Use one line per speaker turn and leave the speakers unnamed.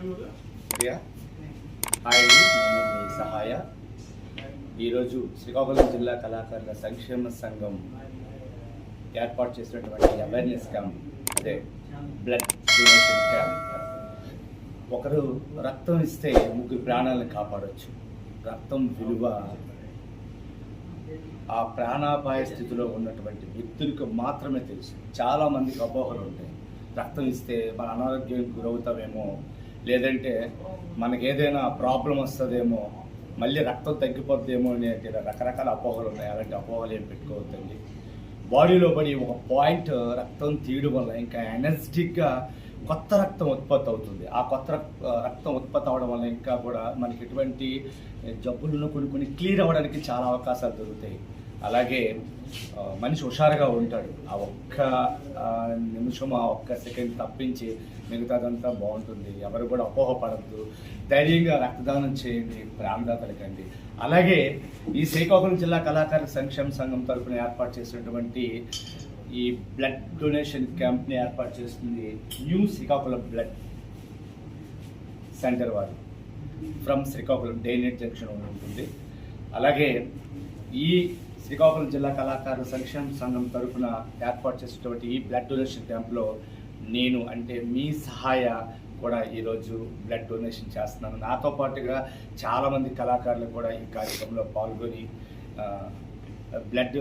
Priya? Hi నేను మీ సహాయ. ఈరోజు శ్రీకాకుళం జిల్లా కళాకారుల సంక్షేమ సంఘం ఏర్పాటు చేసినటువంటి అవేర్నెస్ క్యాంప్ అదే బ్లడ్ డొనేషన్ క్యాంప్ ఒకరు రక్తం ఇస్తే ముగ్గురు ప్రాణాలను కాపాడొచ్చు. రక్తం విలువ ఆ ప్రాణాపాయ స్థితిలో ఉన్నటువంటి వ్యక్తులకు మాత్రమే తెలుసు. చాలా మందికి అపోహలు ఉంటాయి రక్తం ఇస్తే మన అనారోగ్యానికి గురవుతామేమో లేదంటే మనకి ఏదైనా ప్రాబ్లం వస్తుందేమో మళ్ళీ రక్తం తగ్గిపోద్దేమో అనే రకరకాల అపోహలు ఉన్నాయి. అలాంటి అపోహలు ఏం పెట్టుకోవద్దండి. బాడీలో పడి ఒక పాయింట్ రక్తం తీయడం వల్ల ఇంకా ఎనర్జెటిక్గా కొత్త రక్తం ఉత్పత్తి అవుతుంది. ఆ కొత్త రక్- రక్తం ఉత్పత్తి అవడం వల్ల ఇంకా కూడా మనకి ఎటువంటి జబ్బులను కొన్ని కొన్ని క్లియర్ అవ్వడానికి చాలా అవకాశాలు దొరుకుతాయి. అలాగే మనిషి హుషారుగా ఉంటాడు. ఆ ఒక్క నిమిషం ఆ ఒక్క సెకండ్ తప్పించి మిగతాదంతా బాగుంటుంది. ఎవరు కూడా అపోహపడద్దు. ధైర్యంగా రక్తదానం చేయండి ప్రాణదాతలకండి అలాగే ఈ శ్రీకాకుళం జిల్లా కళాకారుల సంక్షేమ సంఘం తరపున ఏర్పాటు చేసినటువంటి ఈ బ్లడ్ డొనేషన్ క్యాంప్ని ఏర్పాటు చేస్తుంది న్యూ శ్రీకాకుళం బ్లడ్ సెంటర్ వారు. ఫ్రమ్ శ్రీకాకుళం డైనెట్ జంక్షన్ ఉంటుంది. అలాగే ఈ శ్రీకాకుళం జిల్లా కళాకారుల సంక్షేమ సంఘం తరఫున ఏర్పాటు చేసినటువంటి ఈ బ్లడ్ డొనేషన్ క్యాంప్లో నేను అంటే మీ సహాయ కూడా ఈరోజు బ్లడ్ డొనేషన్ చేస్తున్నాను. నాతో పాటుగా చాలామంది కళాకారులు కూడా ఈ కార్యక్రమంలో పాల్గొని బ్లడ్